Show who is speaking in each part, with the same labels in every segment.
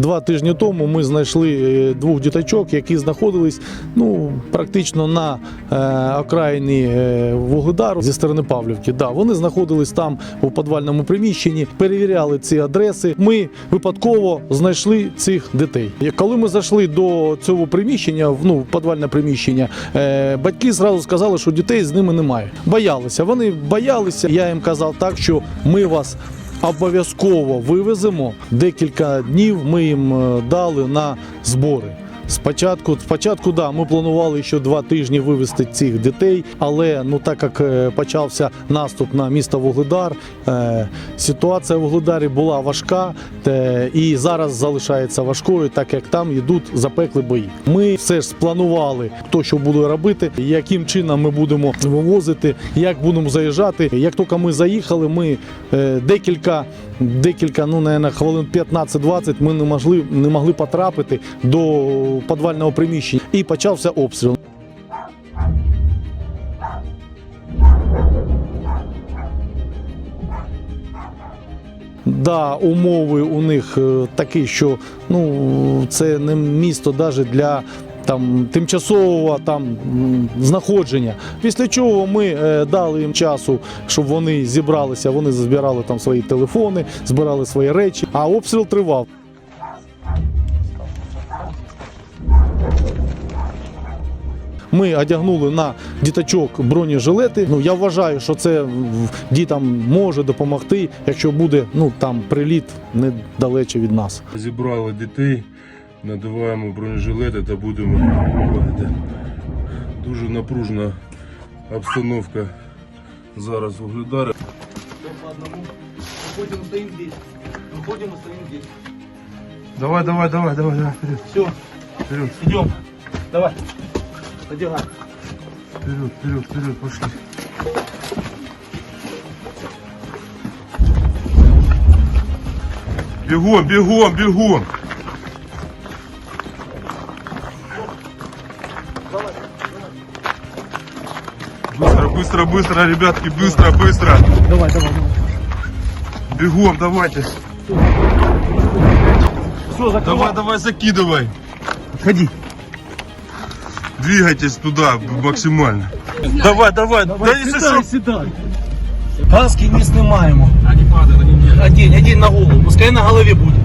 Speaker 1: два тижні тому ми знайшли е, двох діточок, які знаходились ну, практично на е, окраїні е, Вугледару зі сторони Павлівки. Да, вони знаходились там у підвальному приміщенні, перевіряли ці адреси. Ми випадково знайшли цих дітей. Коли ми зайшли до цього приміщення, ну, підвальне приміщення, е, батьки зразу сказали, що дітей з ними немає. Боялися. Вони боялися. Я їм казав так, що ми вас обов'язково вивеземо. Декілька днів ми їм е, дали на збори. Спочатку, спочатку, да, ми планували ще два тижні вивезти цих дітей, але ну так як е, почався наступ на місто Вугледар, е, ситуація в Вугледарі була важка е, і зараз залишається важкою, так як там йдуть запекли бої. Ми все ж спланували, хто що буде робити, яким чином ми будемо вивозити, як будемо заїжджати. Як тільки ми заїхали, ми декілька, декілька, ну наверное, хвилин 15-20 ми не могли, не могли потрапити до підвального приміщення і почався обстріл. Да, умови у них е, такі, що ну це не місто навіть для там тимчасового там знаходження. Після чого ми е, дали їм часу, щоб вони зібралися. Вони збирали там свої телефони, збирали свої речі, а обстріл тривав. Ми одягнули на діточок бронежилети. Ну я вважаю, що це дітям може допомогти, якщо буде ну там приліт недалече від нас.
Speaker 2: Зібрали дітей, надуваємо бронежилети та будемо виходити. Дуже напружена обстановка зараз в Угледарі.
Speaker 3: по одному. Выходим, стоим здесь. Выходим и стоим здесь.
Speaker 2: Давай, давай, давай, давай, давай,
Speaker 3: Все,
Speaker 2: вперед,
Speaker 3: идем. Давай. Одевай.
Speaker 2: вперед, вперед, вперед, пошли. Бегом, бегом, бегом! Быстро, быстро, быстро, ребятки, быстро, быстро!
Speaker 3: Давай, давай, давай.
Speaker 2: Бегом, давайте!
Speaker 3: Все, закрывай.
Speaker 2: Давай, давай, закидывай!
Speaker 3: Ходи.
Speaker 2: Двигайтесь туда максимально. Давай, давай, да если
Speaker 3: Сідай,
Speaker 2: что,
Speaker 3: сідай. Гаски не снимаем. Они падают, они Один, один на голову. Пускай на голове будет.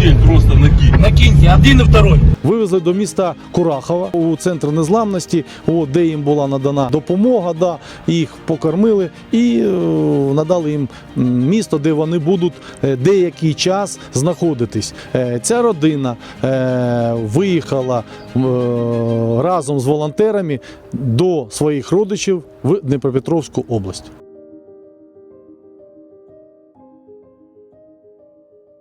Speaker 2: Надень просто ноги.
Speaker 3: Накиньте, один и второй.
Speaker 1: Вивезли до міста Курахова у центр незламності, де їм була надана допомога. Да, їх покормили і е, надали їм місто, де вони будуть е, деякий час знаходитись. Е, ця родина е, виїхала е, разом з волонтерами до своїх родичів в Дніпропетровську область.